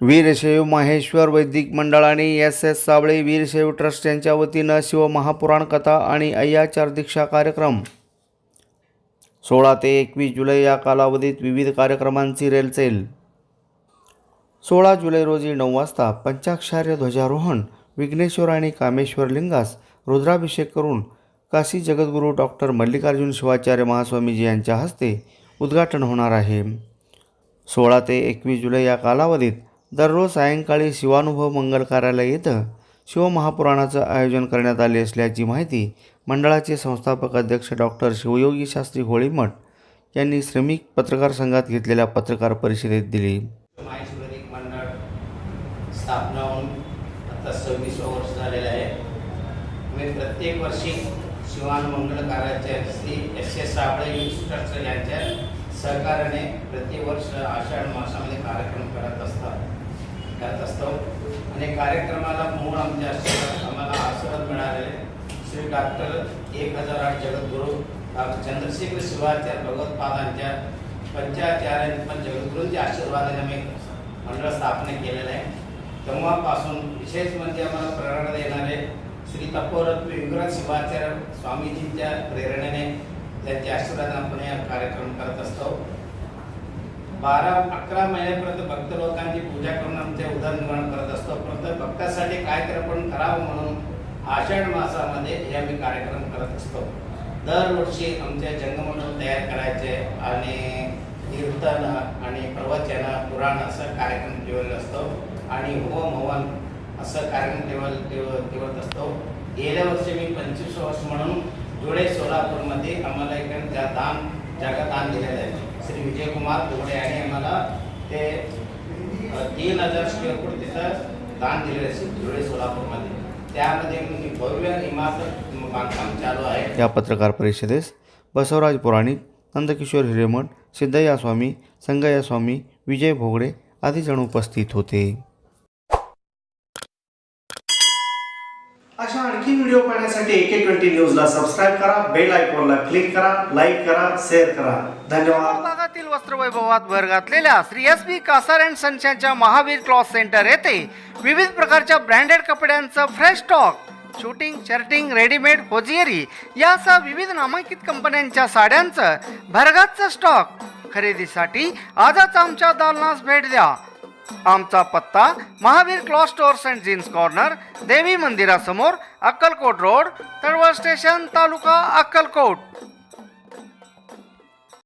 वीरशैव माहेश्वर वैदिक मंडळ आणि S S Sable Veershaiv trust यांच्या वतीनं शिवमहापुराण कथा आणि अय्याचार दीक्षा कार्यक्रम. सोळा ते एकवीस जुलै या कालावधीत विविध कार्यक्रमांची रेलचेल. सोळा जुलै रोजी नऊ वाजता पंचाक्षार्य ध्वजारोहण विघ्नेश्वर आणि कामेश्वर लिंगास रुद्राभिषेक करून काशी जगद्गुरू डॉक्टर मल्लिकार्जुन शिवाचार्य महास्वामीजी यांच्या हस्ते उद्घाटन होणार आहे. सोळा ते एकवीस जुलै या कालावधीत दररोज सायंकाळी शिवानुभव मंगल कार्यालय येथं शिवमहापुराणाचं आयोजन करण्यात आले असल्याची माहिती मंडळाचे संस्थापक अध्यक्ष डॉक्टर शिवयोगी शास्त्री होळीमठ यांनी श्रमिक पत्रकार संघात घेतलेल्या पत्रकार परिषदेत दिली. मंडळ स्थापना होऊन आता सव्वीसवं वर्ष झालेलं आहे. मी प्रत्येक वर्षी शिवान मंगल कार्याचे Shri S S Sable trust यांच्या सरकारने प्रतिवर्ष आषाढ मासामध्ये कार्यक्रम करत असतात. करत असतो. आणि कार्यक्रमाला मूळ आमच्या आशीर्वाद आम्हाला आशीर्वाद मिळालेले श्री डॉक्टर एक हजार आठ जगद्गुरू डॉक्टर चंद्रशेखर शिवाचार्य भगवतपादांच्या पंचाचार्य पण जगद्गुरूंच्या आशीर्वादाने आम्ही मंडळ स्थापना केलेलं आहे. तेव्हापासून विशेष म्हणजे आम्हाला प्रेरणा देणारे श्री तपोरत्न युगराज शिवाचार्य स्वामीजींच्या प्रेरणेने त्यांच्या आशीर्वादाने आपण हा कार्यक्रम करत असतो. बारा अकरा महिन्यापर्यंत भक्त लोकांची पूजा करून आमचे उदरनिर्माण करत असतो. प्रत्येक भक्तासाठी काय तर आपण करावं म्हणून आषाढ मासामध्ये हे आम्ही कार्यक्रम करत असतो. दरवर्षी आमचे जंगमंडळ तयार करायचे आणि कीर्तन आणि प्रवचन पुराण असं कार्यक्रम ठेवलेलं असतो. आणि होम हवन असं कार्यक्रम ठेवल ठेवत असतो. गेल्या वर्षी मी पंचवीस वर्ष म्हणून धुळे सोलापूरमध्ये आम्हाला एक जा- दान जागा दान दिलेलं आहे. श्री विजयकुमार धुळे यांनी आम्हाला ते तीन हजार स्क्वेअर फूट तिथं दान दिलेलं आहे धुळे सोलापूरमध्ये. त्यामध्ये भव्य इमारत बांधकाम चालू आहे. या पत्रकार परिषदेस बसवराज पुराणिक नंदकिशोर हिरेमठ सिद्धय्या स्वामी संगय्या स्वामी विजय भोगडे आदी जण उपस्थित होते. आणखी व्हिडिओ पाहण्यासाठी एके ट्वेंटी न्यूजला सबस्क्राईब करा बेल आयकॉनला क्लिक करा लाईक करा शेअर करा. धन्यवाद. भागातील वस्त्रवैभवात भर घातलेल्या Shri S B Kasar and सनशांच्या Mahavir cloth centre येथे विविध प्रकारच्या ब्रँडेड कपड्यांचं fresh stock shooting shirting readymade hosiery यासह विविध नामांकित कंपन्यांच्या साड्यांचं भरगतचं स्टॉक खरेदीसाठी आजच आमच्या दालनास भेट द्या. आमचा पत्ता Mahavir cloth stores and jeans corner देवी मंदिरासमोर अक्कलकोट रोड तळवळ स्टेशन तालुका अक्कलकोट.